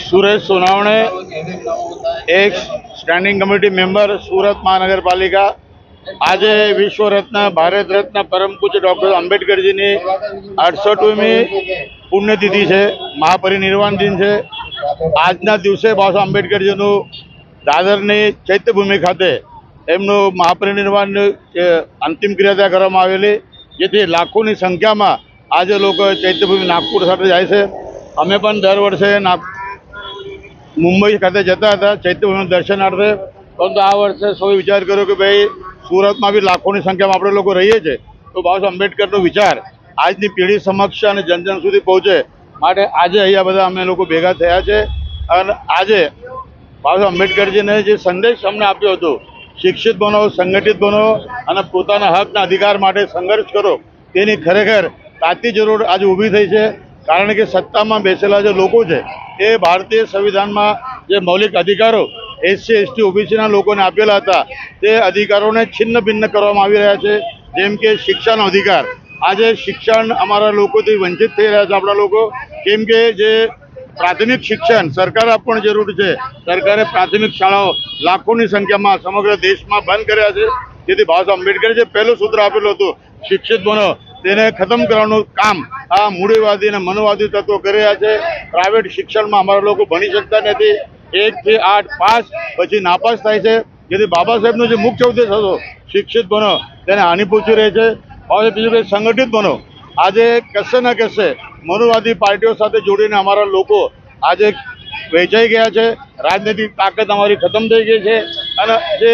સુરેશ સોનાવણે એક standing committee member Surat મહાનગરપાલિકા. આજે વિશ્વ રત્ન ભારત રત્ન પરમ પૂજ્ય ડૉક્ટર આંબેડકરજીની અડસઠમી પુણ્યતિથિ છે મહાપરિનિર્વાણ દિન છે. આજના દિવસે બાબા આંબેડકરજીનું દાદરની ચૈત્યભૂમિ ખાતે એમનું મહાપરિનિર્વાણ અંતિમ ક્રિયા ત્યાં કરવામાં આવેલી. જેથી લાખોની સંખ્યામાં આજે લોકો ચૈત્યભૂમિ નાગપુર સાથે જાય છે. અમે પણ દર વર્ષે નાગ, મુંબઈ ખાતે જતા હતા ચૈત્યભૂમિ દર્શનાર્થે. પરંતુ આ વર્ષે સૌએ વિચાર કર્યો કે ભાઈ, સુરતમાં બી લાખોની સંખ્યામાં આપણે લોકો રહીએ છીએ. તો બાબા આંબેડકરનો વિચાર આજની પેઢી સમક્ષ અને જન જન સુધી પહોંચે માટે આજે અહીંયા બધા અમે લોકો ભેગા થયા છે. અને આજે બાબા આંબેડકરજીને જે સંદેશ અમને આપ્યો હતો શિક્ષિત બનો, સંગઠિત બનો અને પોતાના હકના અધિકાર માટે સંઘર્ષ કરો, તેની ખરેખર તાતી જરૂર આજે ઊભી થઈ છે. કારણ કે સત્તામાં બેસેલા જે લોકો છે એ ભારતીય સંવિધાનમાં જે મૌલિક અધિકારો, એસસી, એસટી, ઓબીસીના લોકોને આપેલા હતા, તે અધિકારોને છિન્ન ભિન્ન કરવામાં આવી રહ્યા છે. જેમ કે શિક્ષાનો અધિકાર. આજે શિક્ષણ અમારા લોકોથી વંચિત થઈ રહ્યા છે આપણા લોકો. કેમ કે જે પ્રાથમિક શિક્ષણ સરકાર આપવાની જરૂર છે. સરકારે પ્રાથમિક શાળાઓ લાખોની સંખ્યામાં સમગ્ર દેશમાં બંધ કર્યા છે. જેથી બાબા આંબેડકરે જે પહેલું સૂત્ર આપેલું હતું, શિક્ષિત બનો, તેને ખતમ કરવાનું કામ આ મૂડીવાદી અને મનોવાદી તત્વો કરી રહ્યા છે. પ્રાઇવેટ શિક્ષણમાં અમારા લોકો ભણી શકતા નથી. એક થી આઠ પાસ, પછી નાપાસ થાય છે. જેથી બાબા સાહેબનો જે મુખ્ય ઉદ્દેશ હતો, શિક્ષિત બનો, તેને હાનિ પહોંચી રહી છે. સાહેબ બીજું સંગઠિત બનો. આજે કશે ના કશે મનુવાદી પાર્ટીઓ સાથે જોડીને અમારા લોકો આજે વેચાઈ ગયા છે. રાજનૈતિક તાકાત અમારી ખતમ થઈ ગઈ છે. અને જે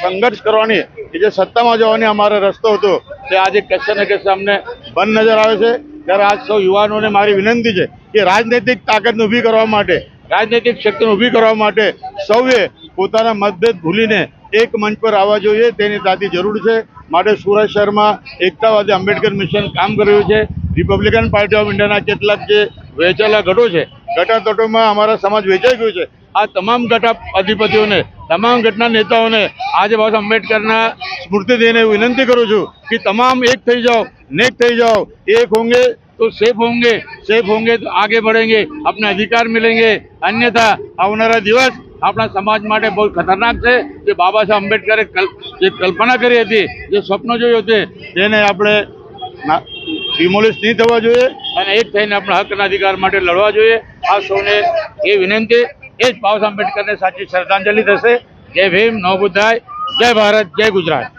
સંઘર્ષ કરવાની જે સત્તામાં જવાની અમારો રસ્તો હતો, તે આજે કશે ને કશે અમને બંધ નજર આવે છે. ત્યારે આજ સૌ યુવાનોને મારી વિનંતી છે કે રાજનૈતિક તાકાતને ઊભી કરવા માટે, રાજનૈતિક શક્તિને ઊભી કરવા માટે સૌએ પોતાના મતભેદ ભૂલીને એક મંચ પર આવવા જોઈએ. તેની તાતી જરૂર છે. માટે સુરત શહેરમાં એકતાવાદી આંબેડકર મિશન કામ કરી રહ્યું છે. રિપબ્લિકન પાર્ટી ઓફ ઇન્ડિયાના કેટલાક જે વહેંચેલા ગઢો છે ગટાતટોમાં અમારા સમાજ વેચાઈ ગયું છે આ તમામ ગટા અધિપતિઓને તમામ ઘટના નેતાઓને આજે બાબા સાહેબ આંબેડકરના સ્મૃતિ દઈને વિનંતી કરું છું કે તમામ એક થઈ જાઓ નેક થઈ જાઓ એક હોંગે तो सेफ होंगे सेफ होंगे तो आगे बढ़ेंगे अपने अधिकार मिलेंगे अन्यथा આવનારા દિવસ આપણા સમાજ માટે બહુ ખતરનાક છે જે બાબા સાહેબ આંબેડકરે કલ જે કલ્પના કરી હતી જે સ્વપ્ન જોયું હતું તેને આપણે ડિમોલિશ નહીં થવા જોઈએ. અને એક થઈને આપણા હકના અધિકાર માટે લડવા જોઈએ. આ સૌને એ વિનંતી, એ જ બાબા આંબેડકરને સાચી શ્રદ્ધાંજલિ થશે. જય ભીમ નવ બુદ્ધાય જય ભારત, જય ગુજરાત.